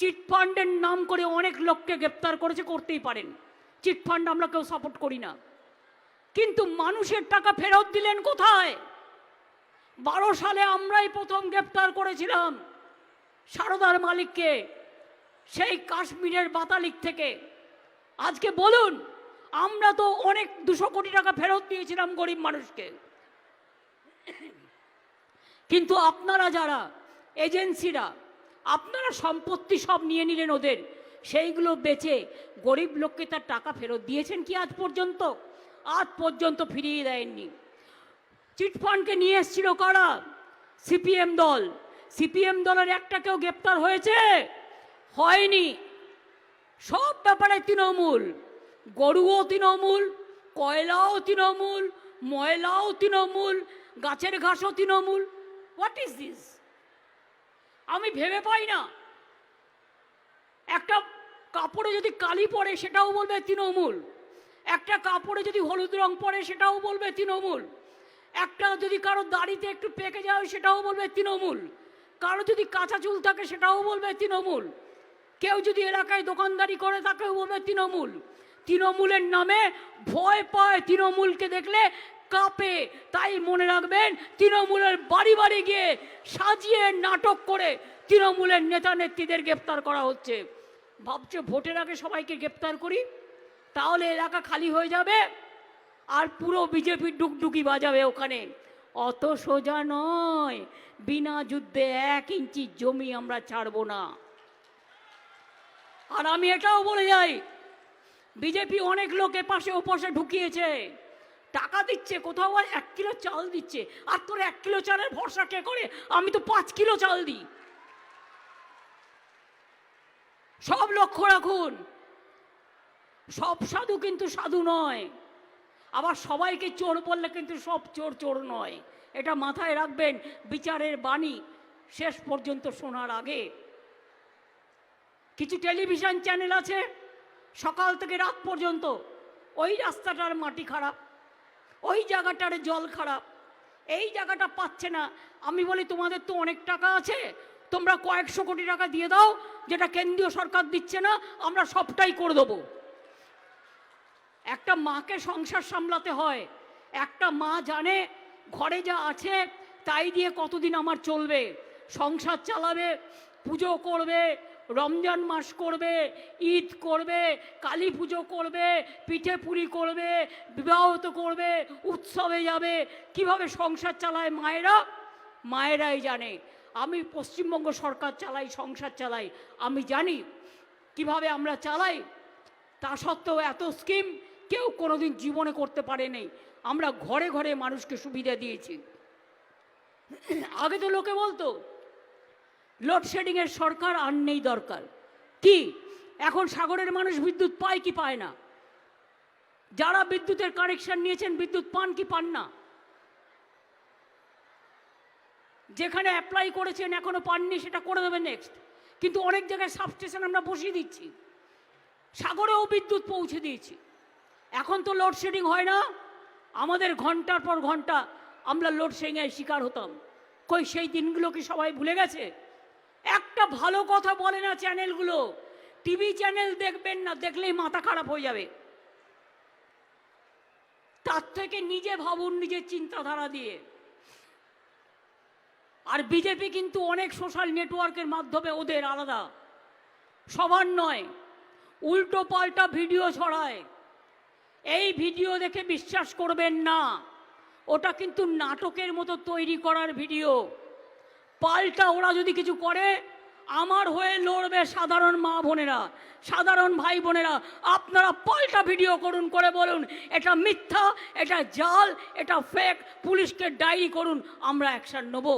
চিটফান্ডের নাম করে অনেক লোককে গ্রেপ্তার করেছে, করতেই পারেন। চিটফান্ড আমরা কেউ সাপোর্ট করি না। কিন্তু মানুষের টাকা ফেরত দিলেন কোথায়? বারো সালে আমরাই প্রথম গ্রেপ্তার করেছিলাম সারদার মালিককে, সেই কাশ্মীরের বাতালিক থেকে। আজকে বলুন, আমরা তো অনেক দুশো কোটি টাকা ফেরত দিয়েছিলাম গরিব মানুষকে। কিন্তু আপনারা যারা, এজেন্সিরা আপনারা সম্পত্তি সব নিয়ে নিলেন ওদের। সেইগুলো বেচে গরিব লোককে তার টাকা ফেরত দিয়েছেন কি আজ পর্যন্ত? আজ পর্যন্ত ফিরিয়ে দেয়নি। চিটফান্ডকে নিয়ে এসেছিল কারা? সিপিএম দল। সিপিএম দলের একটা কেউ গ্রেপ্তার হয়েছে? হয়নি। সব ব্যাপারে তৃণমূল। গরুও তৃণমূল, কয়লাও তৃণমূল, ময়লাও তৃণমূল, গাছের ঘাসও তৃণমূল। হোয়াট ইজ দিস আমি ভেবে পাই না। একটা কাপড়ে যদি কালি পরে সেটাও বলবে তৃণমূল। একটা কাপড়ে যদি হলুদ রং পরে সেটাও বলবে তৃণমূল। একটা যদি কারও দাড়িতে একটু পেকে যায়, সেটাও বলবে তৃণমূল। কারও যদি কাঁচা চুল থাকে, সেটাও বলবে তৃণমূল। কেউ যদি এলাকায় দোকানদারি করে, তাকেও বলবে তৃণমূল। তৃণমূলের নামে ভয় পায় তৃণমূলকে দেখলে কাঁপে, তাই মনে রাখবেন তৃণমূলের বাড়ি বাড়ি গিয়ে সাজিয়ে নাটক করে তৃণমূলের নেতা নেত্রীদের গ্রেপ্তার করা হচ্ছে। ভাবছে ভোটের আগে সবাইকে গ্রেপ্তার করি, তাহলে এলাকা খালি হয়ে যাবে আর পুরো বিজেপির ডুকডুকি বাজাবে ওখানে। অত সোজা নয়, বিনা যুদ্ধে এক ইঞ্চি জমি আমরা ছাড়বো না। আর আমি এটাও বলে যাই, বিজেপি অনেক লোকে পাশে ওপাশে ঢুকিয়েছে। টাকা দিচ্ছে, কোথাও এক কিলো চাল দিচ্ছে। আর তোর এক কিলো চালের ভরসা কে করে? আমি তো পাঁচ কিলো চাল দিই। সব লক্ষ্য রাখুন। সব সাধু কিন্তু সাধু নয়। আবার সবাইকে চোর বললে কিন্তু সব চোর চোর নয়। এটা মাথায় রাখবেন, বিচারের বাণী শেষ পর্যন্ত শোনার আগে। কিছু টেলিভিশন চ্যানেল আছে, সকাল থেকে রাত পর্যন্ত। ওই রাস্তাটার মাটি খারাপ। ওই জায়গাটার জল খারাপ। এই জায়গাটা পাচ্ছে না। আমি বলি, তোমাদের তো অনেক টাকা আছে। তোমরা কয়েকশো কোটি টাকা দিয়ে দাও, যেটা কেন্দ্রীয় সরকার দিচ্ছে না, আমরা সবটাই করে দেবো। একটা মাকে সংসার সামলাতে হয়। একটা মা জানে, ঘরে যা আছে, তাই দিয়ে কতদিন আমার চলবে। সংসার চালাবে, পুজো করবে রমজান মাস করবে, ঈদ করবে, কালী পুজো করবে, পিঠে পুরি করবে, বিবাহত করবে, উৎসবে যাবে। কীভাবে সংসার চালায় মায়েরা? মায়েরাই জানে। আমি পশ্চিমবঙ্গ সরকার চালাই, সংসার চালাই। আমি জানি কীভাবে আমরা চালাই। তা সত্ত্বেও এত স্কিম কেউ কোনোদিন জীবনে করতে পারেনি। আমরা ঘরে ঘরে মানুষকে সুবিধা দিয়েছি। আগে তো লোকে বলতো লোডশেডিংয়ের সরকার আর নেই দরকার। কি? এখন সাগরের মানুষ বিদ্যুৎ পায় কি পায় না? যারা বিদ্যুতের কানেকশন নিয়েছেন, বিদ্যুৎ পান কি পান না? যেখানে অ্যাপ্লাই করেছেন, এখনও পাননি, সেটা করে দেবে নেক্সট কিন্তু অনেক জায়গায় সাবস্টেশন আমরা বসিয়ে দিচ্ছি। সাগরেও বিদ্যুৎ পৌঁছে দিয়েছি। এখন তো লোডশেডিং হয় না। আমাদের ঘণ্টার পর ঘণ্টা আমরা লোডশেডিংয়ের শিকার হতাম। কই, সেই দিনগুলো কি সবাই ভুলে গেছে? একটা ভালো কথা বলে না চ্যানেলগুলো। টিভি চ্যানেল দেখবেন না, দেখলেই মাথা খারাপ হয়ে যাবে। তার থেকে নিজে ভাবুন নিজের চিন্তাধারা দিয়ে। আর বিজেপি কিন্তু অনেক সোশ্যাল নেটওয়ার্কের মাধ্যমে ওদের আলাদা। সবার নয় উল্টো পাল্টা ভিডিও ছড়ায়। এই ভিডিও দেখে বিশ্বাস করবেন না, ওটা কিন্তু নাটকের মতো তৈরি করার ভিডিও। পাল্টা ওরা যদি কিছু করে, আমার হয়ে লড়বে সাধারণ মা বোনেরা, সাধারণ ভাই বোনেরা। আপনারা পাল্টা ভিডিও করুন, করে বলুন, এটা মিথ্যা, এটা জাল, এটা ফেক পুলিশকে ডায়েরি করুন, আমরা অ্যাকশান নেব।